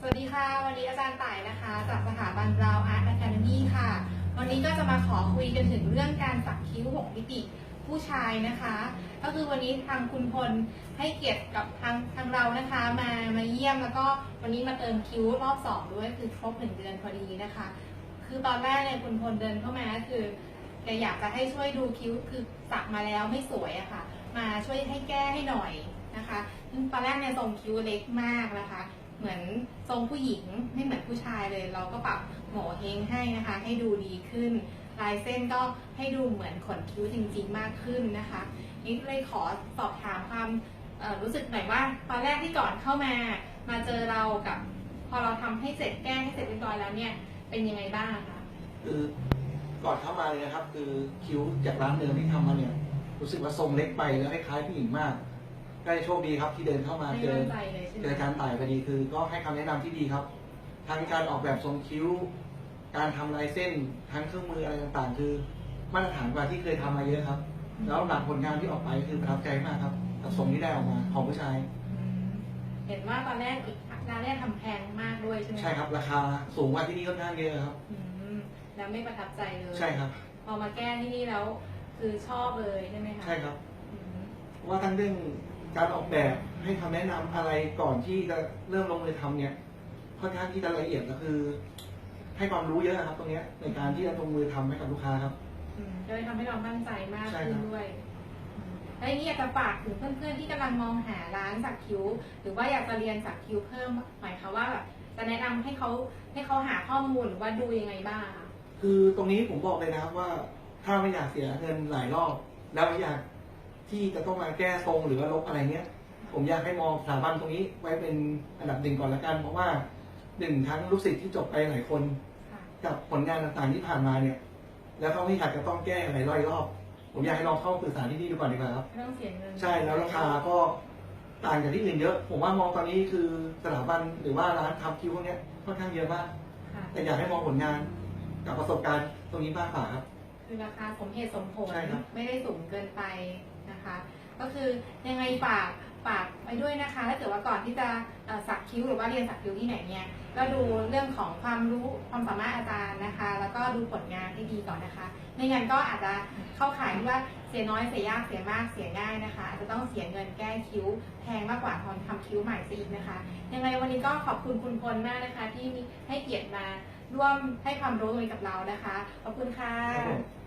สวัสดีค่ะ วันนี้อาจารย์ต่ายนะคะ จากสถาบันราวอาร์ตอะคาเดมี่ค่ะ วันนี้ก็จะมาขอคุยกันถึงเรื่องการสักคิ้ว 6 มิติผู้ชายนะคะ ก็คือวันนี้ทางคุณพลให้เกียรติกับทางทางเรานะคะ มามาเยี่ยมแล้วก็วันนี้มาเติมคิ้วรอบสองด้วยคือครบหนึ่งเดือนพอดีนะคะ คือตอนแรกเนี่ยคุณพลเดินเข้ามาคือแกอยากจะให้ช่วยดูคิ้วคือสักมาแล้วไม่สวยอะค่ะ มาช่วยให้แก้ให้หน่อยนะคะซึ่งตอนแรกเนี่ยทรงคิ้วเล็กมากนะคะ เหมือนทรงผู้หญิงไม่เหมือนผู้ชายเลย เราก็ปรับโหมเฮงให้นะคะ ให้ดูดีขึ้น ลายเส้นก็ให้ดูเหมือนขนคิ้วจริง ๆ มากขึ้นนะคะนี่เลยขอสอบถามความรู้สึกหน่อยว่า ตอนแรกที่ก่อนเข้ามา มาเจอเรากับ พอเราทำให้เสร็จแก้ให้เสร็จเรียบร้อยแล้วเนี่ยเป็นยังไงบ้างคะคือก่อนเข้ามาเลยนะครับ คือคิ้วจากร้านเดิมที่ทำมาเนี่ยรู้สึกว่าทรงเล็กไปแล้วคล้ายๆผู้หญิงมาก ก็โชคดีครับที่เดินเข้ามาไม่เจอมั่นใจเลยใช่ไหมเจออาจารย์ต่ายพอดีคือ ก็ให้คำแนะนำที่ดีครับ ทั้งการออกแบบทรงคิ้ว การทำลายเส้นทั้งเครื่องมืออะไรต่างๆ คือมาตรฐานกว่าที่เคยทำมาเยอะครับ แล้วหลังผลงานที่ออกไปคือประทับใจมากครับกับทรงที่ได้ออกมาของผู้ชายอืมเห็นว่าตอนแรกอีกร้านแรกทำแพงมากด้วยใช่ไหมะใช่ครับราคาสูงกว่าที่นี่ค่อนข้างเยอะครับอืมแล้วไม่ประทับใจเลยใช่ครับ พอมาแก้ที่นี่แล้วคือชอบเลยใช่ไหมคะใช่ครับอืมว่าทั้งเรื่อง การออกแบบให้คำแนะนำอะไรก่อนที่จะเริ่มลงมือทำเนี่ย ค่อนข้างที่จะละเอียดก็คือ ให้ความรู้เยอะครับ ตรงเนี้ยในการที่จะลงมือทำให้กับลูกค้าครับ อืมก็เลยทำให้เรามั่นใจมากใช่ขึ้ครันบด้วยอืมแล้วอย่างนี้อยากจะฝากถึงเพื่อนๆที่กำลังมองหาร้านสักคิ้ว หรือว่าอยากจะเรียนสักคิ้วเพิ่มหมายความว่าแบบจะแนะนำให้เขาให้เขาหาข้อมูลหรือว่าดูยังไงบ้างคะคือตรงนี้ผมบอกเลยนะครับว่าถ้าไม่อยากเสียเงินหลายรอบ แล้วไม่อยาก ที่จะต้องมาแก้ทรงหรือว่าลบอะไรเงี้ย ผมอยากให้มองสถาบันตรงนี้ไว้เป็นอันดับหนึ่งก่อนละกัน เพราะว่าหนึ่งทั้งลูกศิษย์ที่จบไปหลายคนค่ะกับผลงานต่างๆที่ผ่านมาเนี่ย แล้วเขาไม่อยากจะต้องแก้หลายร้อยรอบ ผมอยากให้ลองเข้าปรึกษาที่นี่ดูก่อนดีกว่าครับ ไม่ต้องเสียเงินใช่แล้วราคาก็ต่างจากที่อื่นเยอะ ผมว่ามองตอนนี้คือสถาบันหรือว่าร้านทำคิ้วพวกเนี้ยค่อนข้างเยอะมาก ค่ะแต่อยากให้มองผลงานกับประสบการณ์ตรงนี้มากกว่าครับ คือราคาสมเหตุสมผล ใช่ครับ ไม่ได้สูงเกินไป นะคะ ก็คือยังไงฝากฝากไว้ด้วยนะคะถ้าเกิดว่าก่อนที่จะเอ่อสักคิ้วหรือว่าเรียนสักคิ้วที่ไหนเนี่ยก็ดูเรื่องของความรู้ความสามารถอาจารย์นะคะ แล้วก็ดูผลงานให้ดีก่อนนะคะไม่งั้นก็อาจจะเข้าข่ายที่ว่าเสียน้อยเสียยากเสียมากเสียง่ายนะคะอาจจะต้องเสียเงินแก้คิ้วแพงมากกว่าตอนทำคิ้วใหม่ซะอีกนะคะ ยังไงวันนี้ก็ขอบคุณคุณพลมากนะคะ ที่ให้เกียรติมาร่วมให้ความรู้ตรงนี้กับเรานะคะขอบคุณค่ะ